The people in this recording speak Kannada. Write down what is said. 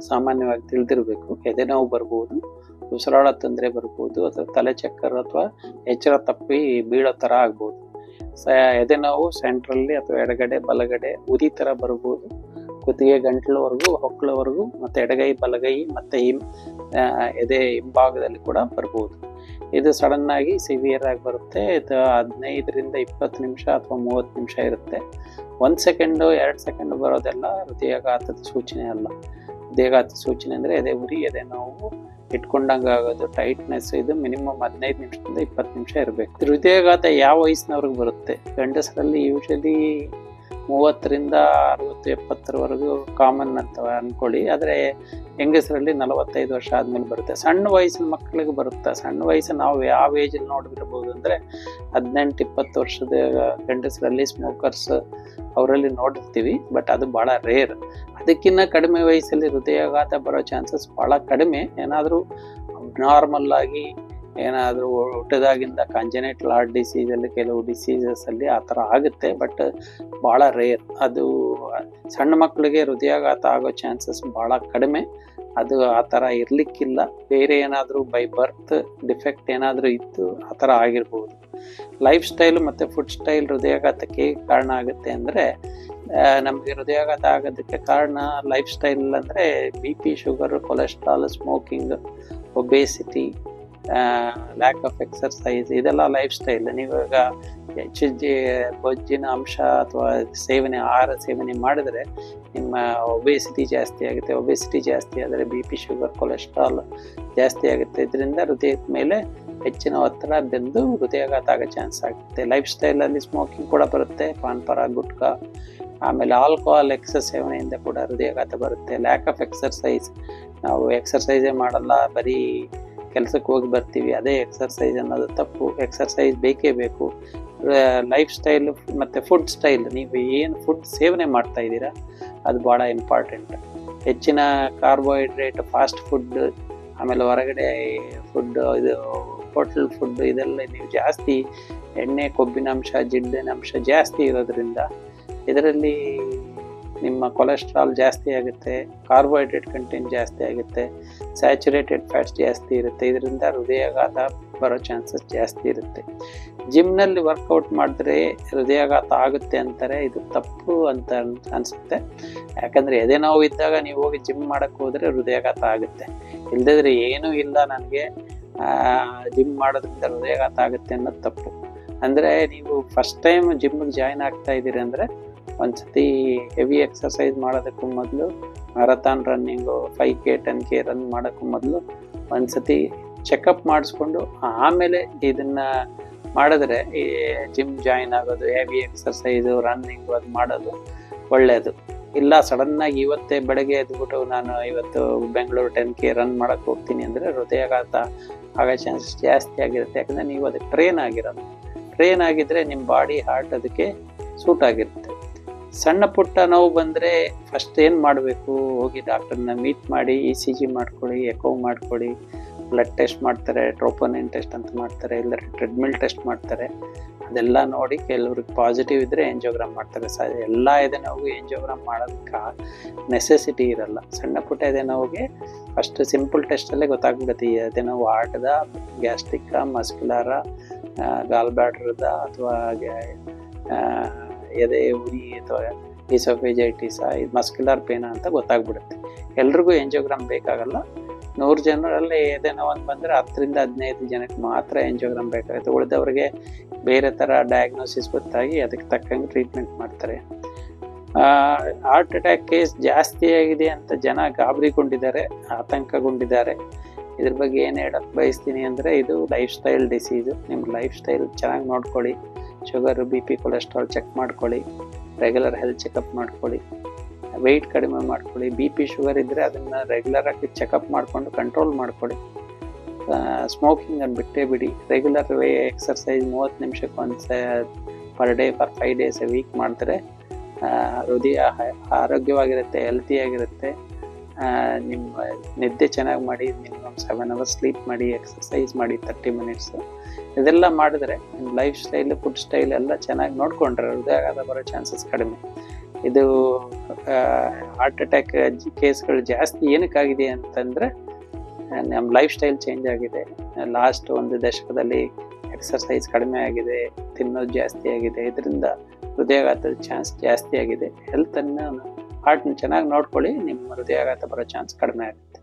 ಸಾಮಾನ್ಯವಾಗಿ ತಿಳಿದಿರಬೇಕು. ಎದೆ ನೋವು ಬರ್ಬೋದು ಉಸಿರಾಡೋ ತೊಂದರೆ ಬರ್ಬೋದು, ಅಥವಾ ತಲೆ ಚಕ್ಕರ್ ಅಥವಾ ಎಚ್ಚರ ತಪ್ಪಿ ಬೀಳೋ ಥರ ಆಗ್ಬೋದು. ಸ ಎದೆ ನೋವು ಸೆಂಟ್ರಲ್ಲಿ ಅಥವಾ ಎಡಗಡೆ, ಬಲಗಡೆ ಉದಿ ಥರ ಬರ್ಬೋದು. ಕುತ್ತಿಗೆ ಗಂಟ್ಲವರೆಗೂ ಹೊಕ್ಕಳವರೆಗೂ ಮತ್ತು ಎಡಗೈ, ಬಲಗೈ, ಮತ್ತು ಹಿಮ್ ಎದೆ ಹಿಂಭಾಗದಲ್ಲಿ ಕೂಡ ಬರ್ಬೋದು. ಇದು ಸಡನ್ ಆಗಿ ಸಿವಿಯರ್ ಆಗಿ ಬರುತ್ತೆ. ಇದು ಹದಿನೈದರಿಂದ ಇಪ್ಪತ್ತು ನಿಮಿಷ ಅಥವಾ ಮೂವತ್ತು ನಿಮಿಷ ಇರುತ್ತೆ. ಒಂದು ಸೆಕೆಂಡು, ಎರಡು ಸೆಕೆಂಡು ಬರೋದೆಲ್ಲ ಹೃದಯಾಘಾತದ ಸೂಚನೆ ಅಲ್ಲ. ಹೃದಯಾಘಾತದ ಸೂಚನೆ ಅಂದರೆ ಎದೆ ಉರಿ, ಎದೆ ನೋವು ಇಟ್ಕೊಂಡಂಗೆ ಆಗೋದು ಟೈಟ್ನೆಸ್ ಇದು ಮಿನಿಮಮ್ ಹದಿನೈದು ನಿಮಿಷದಿಂದ ಇಪ್ಪತ್ತು ನಿಮಿಷ ಇರಬೇಕು. ಹೃದಯಾಘಾತ ಯಾವ ವಯಸ್ಸಿನವ್ರಿಗೆ ಬರುತ್ತೆ? ಗಂಡಸರಲ್ಲಿ ಯೂಶಲಿ ಮೂವತ್ತರಿಂದ ಅರವತ್ತು, ಎಪ್ಪತ್ತರವರೆಗೂ ಕಾಮನ್ ಅಂತ ಅಂದ್ಕೊಳ್ಳಿ ಆದರೆ ಹೆಂಗಸರಲ್ಲಿ ನಲವತ್ತೈದು ವರ್ಷ ಆದಮೇಲೆ ಬರುತ್ತೆ. ಸಣ್ಣ ವಯಸ್ಸಿನ ಮಕ್ಕಳಿಗೆ ಬರುತ್ತೆ? ಸಣ್ಣ ವಯಸ್ಸು ನಾವು ಯಾವ ಏಜಲ್ಲಿ ನೋಡಿರ್ಬೋದು ಅಂದರೆ ಹದಿನೆಂಟು, ಇಪ್ಪತ್ತು ವರ್ಷದ ಗಂಡಸರಲ್ಲಿ ಸ್ಮೋಕರ್ಸ್ ಅವರಲ್ಲಿ ನೋಡಿರ್ತೀವಿ. ಬಟ್ ಅದು ಭಾಳ ರೇರ್ ಅದಕ್ಕಿಂತ ಕಡಿಮೆ ವಯಸ್ಸಲ್ಲಿ ಹೃದಯಾಘಾತ ಬರೋ ಚಾನ್ಸಸ್ ಭಾಳ ಕಡಿಮೆ. ಏನಾದರೂ ನಾರ್ಮಲ್ ಆಗಿ ಏನಾದರೂ ಹುಟ್ಟಿದಾಗಿಂದ ಕಾಂಜನೇಟಲ್ ಹಾರ್ಟ್ ಡಿಸೀಸಲ್ಲಿ ಕೆಲವು ಡಿಸೀಸಸಲ್ಲಿ ಆ ಥರ ಆಗುತ್ತೆ. ಬಟ್ ಭಾಳ ರೇರ್ ಅದು ಸಣ್ಣ ಮಕ್ಕಳಿಗೆ ಹೃದಯಾಘಾತ ಆಗೋ ಚಾನ್ಸಸ್ ಭಾಳ ಕಡಿಮೆ. ಅದು ಆ ಥರ ಇರಲಿಕ್ಕಿಲ್ಲ. ಬೇರೆ ಏನಾದರೂ ಬೈ ಬರ್ತ್ ಡಿಫೆಕ್ಟ್ ಏನಾದರೂ ಇತ್ತು, ಆ ಥರ ಆಗಿರ್ಬೋದು. ಲೈಫ್ ಸ್ಟೈಲ್ ಮತ್ತು ಫುಡ್ ಸ್ಟೈಲ್ ಹೃದಯಾಘಾತಕ್ಕೆ ಹೇಗೆ ಕಾರಣ ಆಗುತ್ತೆ ಅಂದರೆ ನಮಗೆ ಹೃದಯಾಘಾತ ಆಗೋದಕ್ಕೆ ಕಾರಣ ಲೈಫ್ ಸ್ಟೈಲ್ ಅಂದರೆ B P, sugar cholesterol smoking obesity lack of exercise ಇದೆಲ್ಲ ಲೈಫ್ ಸ್ಟೈಲ್. ನೀವಾಗ ಹೆಚ್ಚು ಜಿ ಬೊಜ್ಜಿನ ಅಂಶ ಅಥವಾ ಸೇವನೆ, ಆಹಾರ ಸೇವನೆ ಮಾಡಿದ್ರೆ ನಿಮ್ಮ ಒಬೇಸಿಟಿ ಜಾಸ್ತಿ ಆಗುತ್ತೆ. ಒಬೇಸಿಟಿ ಜಾಸ್ತಿ ಆದರೆ ಬಿ ಪಿ, ಶುಗರ್ ಕೊಲೆಸ್ಟ್ರಾಲ್ ಜಾಸ್ತಿ ಆಗುತ್ತೆ. ಇದರಿಂದ ಹೃದಯದ ಮೇಲೆ ಹೆಚ್ಚಿನ ಒತ್ತಡ ಬೆಂದು ಹೃದಯಾಘಾತ ಆಗೋ ಚಾನ್ಸ್ ಆಗುತ್ತೆ ಲೈಫ್ ಸ್ಟೈಲಲ್ಲಿ ಸ್ಮೋಕಿಂಗ್ ಕೂಡ ಬರುತ್ತೆ ಪಾನ್ಪರ ಗುಟ್ಕಾ, ಆಮೇಲೆ ಆಲ್ಕೋಹಾಲ್ ಎಕ್ಸಸ್ ಸೇವನೆಯಿಂದ ಕೂಡ ಹೃದಯಾಘಾತ ಬರುತ್ತೆ. ಲ್ಯಾಕ್ ಆಫ್ ಎಕ್ಸರ್ಸೈಸ್ ನಾವು ಎಕ್ಸರ್ಸೈಸೇ ಮಾಡಲ್ಲ, ಬರೀ ಕೆಲಸಕ್ಕೆ ಹೋಗಿ ಬರ್ತೀವಿ, ಅದೇ ಎಕ್ಸರ್ಸೈಸ್ ಅನ್ನೋದು ತಪ್ಪು. ಎಕ್ಸರ್ಸೈಸ್ ಬೇಕೇ ಬೇಕು. ಲೈಫ್ ಸ್ಟೈಲ್ ಮತ್ತು ಫುಡ್ ಸ್ಟೈಲ್ ನೀವು ಏನು ಫುಡ್ ಸೇವನೆ ಮಾಡ್ತಾ ಇದ್ದೀರಾ, ಅದು ಭಾಳ ಇಂಪಾರ್ಟೆಂಟ್ ಹೆಚ್ಚಿನ ಕಾರ್ಬೋಹೈಡ್ರೇಟ್ ಫಾಸ್ಟ್ ಫುಡ್ ಆಮೇಲೆ ಹೊರಗಡೆ ಫುಡ್ ಇದು ಹೋಟೆಲ್ ಫುಡ್ ಇದೆಲ್ಲ ನೀವು ಜಾಸ್ತಿ ಎಣ್ಣೆ, ಕೊಬ್ಬಿನ ಅಂಶ, ಜಿಡ್ಡಿನ ಅಂಶ ಜಾಸ್ತಿ ಇರೋದ್ರಿಂದ ಇದರಲ್ಲಿ ನಿಮ್ಮ ಕೊಲೆಸ್ಟ್ರಾಲ್ ಜಾಸ್ತಿ ಆಗುತ್ತೆ ಕಾರ್ಬೋಹೈಡ್ರೇಟ್ ಕಂಟೆಂಟ್ ಜಾಸ್ತಿ ಆಗುತ್ತೆ ಸ್ಯಾಚುರೇಟೆಡ್ ಫ್ಯಾಟ್ಸ್ ಜಾಸ್ತಿ ಇರುತ್ತೆ, ಇದರಿಂದ ಹೃದಯಾಘಾತ ಬರೋ ಚಾನ್ಸಸ್ ಜಾಸ್ತಿ ಇರುತ್ತೆ. ಜಿಮ್ನಲ್ಲಿ ವರ್ಕೌಟ್ ಮಾಡಿದ್ರೆ ಹೃದಯಾಘಾತ ಆಗುತ್ತೆ ಅಂತಾರೆ, ಇದು ತಪ್ಪು ಅಂತ ಅನಿಸುತ್ತೆ. ಯಾಕಂದರೆ ಎದೆ ನೋವು ಇದ್ದಾಗ ನೀವು ಹೋಗಿ ಜಿಮ್ ಮಾಡೋಕ್ಕೆ ಹೋದರೆ ಹೃದಯಾಘಾತ ಆಗುತ್ತೆ. ಇಲ್ಲದಿದ್ರೆ ಏನೂ ಇಲ್ಲ ನನಗೆ ಜಿಮ್ ಮಾಡೋದ್ರಿಂದ ಹೃದಯಾಘಾತ ಆಗುತ್ತೆ ಅನ್ನೋದು ತಪ್ಪು. ಅಂದರೆ ನೀವು ಫಸ್ಟ್ ಟೈಮ್ ಜಿಮ್ಗೆ ಜಾಯ್ನ್ ಆಗ್ತಾ ಇದ್ದೀರಿ ಅಂದರೆ ಒಂದ್ಸತಿ ಹೆವಿ ಎಕ್ಸರ್ಸೈಸ್ ಮಾಡೋದಕ್ಕೂ ಮೊದಲು marathon running five K ten K run ಮಾಡೋಕ್ಕೂ ಮೊದಲು ಒಂದ್ಸತಿ ಚೆಕಪ್ ಮಾಡಿಸ್ಕೊಂಡು ಆಮೇಲೆ ಇದನ್ನು ಮಾಡಿದ್ರೆ ಈ ಜಿಮ್ ಜಾಯಿನ್ ಆಗೋದು ಹೆವಿ ಎಕ್ಸರ್ಸೈಸು ರನ್ನಿಂಗು ಅದು ಮಾಡೋದು ಒಳ್ಳೆಯದು ಇಲ್ಲ ಸಡನ್ನಾಗಿ ಇವತ್ತೇ ಬೆಳಗ್ಗೆ ಎದ್ಬಿಟ್ಟು ನಾನು ಇವತ್ತು ಬೆಂಗಳೂರು ಟೆನ್ ಕೆ ರನ್ ಮಾಡೋಕ್ಕೆ ಹೋಗ್ತೀನಿ ಅಂದರೆ ಹೃದಯಾಘಾತ ಆಗೋ ಚಾನ್ಸಸ್ ಜಾಸ್ತಿ ಆಗಿರುತ್ತೆ. ಯಾಕಂದರೆ ನೀವು ಅದಕ್ಕೆ ಟ್ರೈನ್ ಆಗಿರೋದು. ಟ್ರೈನ್ ಆಗಿದ್ದರೆ ನಿಮ್ಮ ಬಾಡಿ ಹಾರ್ಟ್ ಅದಕ್ಕೆ ಸೂಟ್ ಆಗಿರುತ್ತೆ. ಸಣ್ಣ ಪುಟ್ಟ ನೋವು ಬಂದರೆ ಫಸ್ಟ್ ಏನು ಮಾಡಬೇಕು? ಹೋಗಿ ಡಾಕ್ಟರ್ನ ಮೀಟ್ ಮಾಡಿ ಇ ಸಿ ಜಿ ಮಾಡ್ಕೊಳ್ಳಿ ಎಕೋ ಮಾಡ್ಕೊಳ್ಳಿ. ಬ್ಲಡ್ ಟೆಸ್ಟ್ ಮಾಡ್ತಾರೆ ಟ್ರೋಪೋನಿನ್ ಟೆಸ್ಟ್ ಅಂತ ಮಾಡ್ತಾರೆ, ಇಲ್ಲ ಟ್ರೆಡ್ಮಿಲ್ ಟೆಸ್ಟ್ ಮಾಡ್ತಾರೆ. ಅದೆಲ್ಲ ನೋಡಿ ಕೆಲವ್ರಿಗೆ ಪಾಸಿಟಿವ್ ಇದ್ದರೆ ಎಂಜೋಗ್ರಾಮ್ ಮಾಡ್ತಾರೆ. ಸ ಎಲ್ಲ ಎದೆ ನೋವು ಎಂಜೋಗ್ರಾಮ್ ಮಾಡೋದಕ್ಕೆ ನೆಸೆಸಿಟಿ ಇರಲ್ಲ. ಸಣ್ಣ ಪುಟ್ಟ ಎದೆ ನೋವಿಗೆ ಫಸ್ಟ್ ಸಿಂಪಲ್ ಟೆಸ್ಟಲ್ಲೇ ಗೊತ್ತಾಗ್ಬಿಡುತ್ತೆ. ಈ ಎದೆ ನೋವು ಹಾರ್ಟ್ದ ಮಸ್ಕ್ಯುಲಾರ ಗಾಲ್ ಬ್ಯಾಡ್ರದ ಅಥವಾ ಎದೆ, ಉರಿ ಅಥವಾ ಇಸೋಫೇಜೈಟಿಸ ಇದು ಮಸ್ಕ್ಯುಲರ್ ಪೇನ ಅಂತ ಗೊತ್ತಾಗ್ಬಿಡುತ್ತೆ. ಎಲ್ರಿಗೂ ಎಂಜಿಯೋಗ್ರಾಮ್ ಬೇಕಾಗಲ್ಲ. ನೂರು ಜನರಲ್ಲಿ ಏದೇನೋ ಒಂದು ಬಂದರೆ ಹತ್ತರಿಂದ ಹದಿನೈದು ಜನಕ್ಕೆ ಮಾತ್ರ ಎಂಜಿಯೋಗ್ರಾಮ್ ಬೇಕಾಗುತ್ತೆ. ಉಳಿದವ್ರಿಗೆ ಬೇರೆ ಥರ ಡಯಾಗ್ನೋಸಿಸ್ ಗೊತ್ತಾಗಿ ಅದಕ್ಕೆ ತಕ್ಕಂಗೆ ಟ್ರೀಟ್ಮೆಂಟ್ ಮಾಡ್ತಾರೆ. ಹಾರ್ಟ್ ಅಟ್ಯಾಕ್ ಕೇಸ್ ಜಾಸ್ತಿ ಆಗಿದೆ ಅಂತ ಜನ ಗಾಬರಿಗೊಂಡಿದ್ದಾರೆ, ಆತಂಕಗೊಂಡಿದ್ದಾರೆ. ಇದ್ರ ಬಗ್ಗೆ ಏನು ಹೇಳಕ್ಕೆ ಬಯಸ್ತೀನಿ ಅಂದರೆ ಇದು ಲೈಫ್ ಸ್ಟೈಲ್ ಡಿಸೀಸು ನಿಮ್ಮ ಲೈಫ್ ಸ್ಟೈಲ್ ಚೆನ್ನಾಗಿ ನೋಡ್ಕೊಳ್ಳಿ. Sugar, B P, cholesterol check ಮಾಡ್ಕೊಳ್ಳಿ ರೆಗ್ಯುಲರ್ ಹೆಲ್ತ್ ಚೆಕಪ್ ಮಾಡ್ಕೊಳ್ಳಿ ವೆಯ್ಟ್ ಕಡಿಮೆ ಮಾಡ್ಕೊಳ್ಳಿ, ಬಿ ಪಿ ಶುಗರ್ ಇದ್ದರೆ ಅದನ್ನು ರೆಗ್ಯುಲರ್ ಆಗಿ ಚೆಕಪ್ ಮಾಡಿಕೊಂಡು ಕಂಟ್ರೋಲ್ ಮಾಡ್ಕೊಳ್ಳಿ. ಸ್ಮೋಕಿಂಗ್ ಅನ್ನು ಬಿಟ್ಟೇ ಬಿಡಿ ರೆಗ್ಯುಲರ್ ವೇ ಎಕ್ಸರ್ಸೈಸ್ ಮೂವತ್ತು ನಿಮಿಷಕ್ಕೆ ಒಂದು per day per five days week ಮಾಡಿದ್ರೆ ಹೃದಯ ಆರೋಗ್ಯವಾಗಿರುತ್ತೆ ಹೆಲ್ತಿಯಾಗಿರುತ್ತೆ ನಿಮ್ಮ ನಿದ್ದೆ ಚೆನ್ನಾಗಿ ಮಾಡಿ ಮಿನಿಮಮ್ ಸೆವೆನ್ ಅವರ್ಸ್ ಸ್ಲೀಪ್ ಮಾಡಿ ಎಕ್ಸಸೈಸ್ ಮಾಡಿ ತರ್ಟಿ ಮಿನಿಟ್ಸು ಇದೆಲ್ಲ ಮಾಡಿದ್ರೆ ನಿಮ್ಮ ಲೈಫ್ ಸ್ಟೈಲ್ ಫುಡ್ ಸ್ಟೈಲ್ ಎಲ್ಲ ಚೆನ್ನಾಗಿ ನೋಡ್ಕೊಂಡ್ರೆ ಹೃದಯಾಘಾತ ಬರೋ ಚಾನ್ಸಸ್ ಕಡಿಮೆ. ಇದು ಹಾರ್ಟ್ ಅಟ್ಯಾಕ್ ಕೇಸ್ಗಳು ಜಾಸ್ತಿ ಏನಕ್ಕಾಗಿದೆ ಅಂತಂದರೆ ನಮ್ಮ ಲೈಫ್ ಸ್ಟೈಲ್ ಚೇಂಜ್ ಆಗಿದೆ. ಲಾಸ್ಟ್ ಒಂದು ದಶಕದಲ್ಲಿ ಎಕ್ಸರ್ಸೈಸ್ ಕಡಿಮೆ ಆಗಿದೆ, ತಿನ್ನೋದು ಜಾಸ್ತಿ ಆಗಿದೆ. ಇದರಿಂದ ಹೃದಯಾಘಾತದ ಚಾನ್ಸ್ ಜಾಸ್ತಿ ಆಗಿದೆ. ಹೆಲ್ತನ್ನು ಹಾರ್ಟ್ನ ಚೆನ್ನಾಗಿ ನೋಡ್ಕೊಳ್ಳಿ ನಿಮ್ಮ ಹೃದಯಾಘಾತ ಬರೋ ಚಾನ್ಸ್ ಕಡಿಮೆ ಆಗುತ್ತೆ.